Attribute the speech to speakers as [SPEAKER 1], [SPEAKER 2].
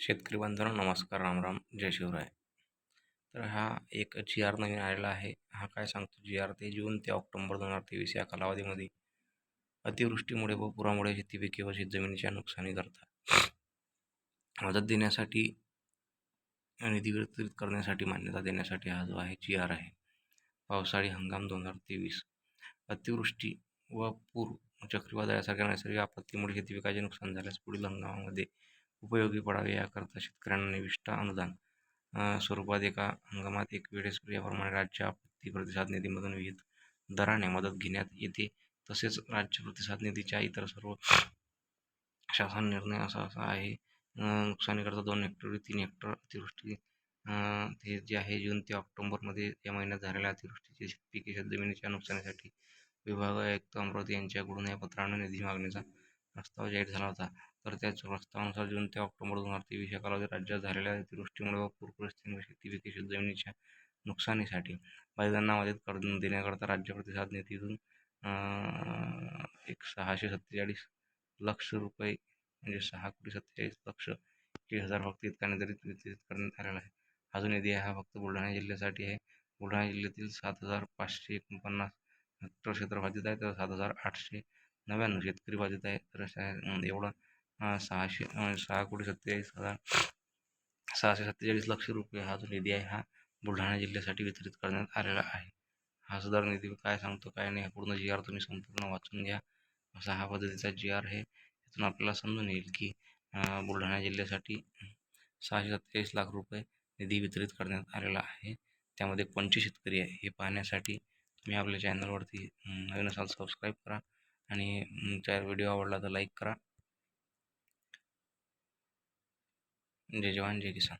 [SPEAKER 1] शेतकरी बांधवांना नमस्कार रामराम जय शिवराय. तर हा एक जी आर नवीन आलेला आहे. हा काय सांगतो? जी आर ते जून ते ऑक्टोबर दोन हजार तेवीस या कालावधीमध्ये अतिवृष्टीमुळे व पुरामुळे शेतीपिके व शेतजमिनीच्या नुकसानी करतात. मदत देण्यासाठी निधी वितरित करण्यासाठी मान्यता देण्यासाठी हा जो आहे जी आर आहे. पावसाळी हंगाम दोन हजार तेवीस. अतिवृष्टी व पूर चक्रीवादळासारख्या नैसर्गिक आपत्तीमुळे शेतीपिकाचे नुकसान झाल्यास पुढील हंगामामध्ये उपयोगी पडावे याकरता शेतकऱ्यांना निविष्ट अनुदान. स्वरूपात एका हंगामात एक वेळेस याप्रमाणे राज्य आपत्ती प्रतिसाद निधीमधून विविध दराने मदत घेण्यात येते. तसेच राज्य प्रतिसाद निधीच्या इतर सर्व शासन निर्णय असा असा आहे. नुकसानीकरता दोन हेक्टर तीन हेक्टर अतिवृष्टी हे जे आहे जून ते ऑक्टोबरमध्ये या महिन्यात झालेल्या अतिवृष्टीचे पिके जमिनीच्या नुकसानीसाठी विभाग आयुक्त अमरावती यांच्याकडून या पत्राने निधी मागणीचा प्रस्ताव जाहीर झाला होता. तर त्याच प्रस्तावानुसार जून ते ऑक्टोबर दोन हजार तेवीस या कालावधीत राज्यात झालेल्या अतिवृष्टीमुळे व पूरपरिस्थितीमुळे शेती पिके जमिनीच्या नुकसानीसाठी बाधितांना मदत कर देण्याकरता राज्य प्रतिसाद निधीतून एक सहाशे सत्तेचाळीस लक्ष रुपये म्हणजे सहा कोटी सत्तेचाळीस लक्ष एक हजार फक्त इतका निर्धारित वितरित करण्यात आलेला आहे. हा जो निधी आहे हा फक्त बुलढाणा जिल्ह्यासाठी आहे. बुलढाणा जिल्ह्यातील सात हजार पाचशे एकोणपन्नास हेक्टर क्षेत्र बाधित आहे. तर सात हजार आठशे नव्याण्णव शेतकरी बाधित आहे. तर एवढा सहाशे सहा कोटी सत्तेचाळीस हजार सहाशे सत्तेचाळीस लक्ष रुपये हा जो निधी आहे हा बुलढाणा जिल्ह्यासाठी वितरित करण्यात आलेला आहे. हा सुधार निधी काय सांगतो काय नाही पूर्ण जी आर तुम्ही संपूर्ण वाचून घ्या. असा हा पद्धतीचा जी आर आहे. त्यातून आपल्याला समजून येईल की बुलढाणा जिल्ह्यासाठी सहाशे सत्तेचाळीस लाख रुपये निधी वितरित करण्यात आलेला आहे. त्यामध्ये कोणते शेतकरी आहे हे पाहण्यासाठी तुम्ही आपल्या चॅनलवरती नवीन असाल सबस्क्राईब करा. आणि तुमचा व्हिडिओ आवडला तर लाईक करा. जय जवान जय किसान.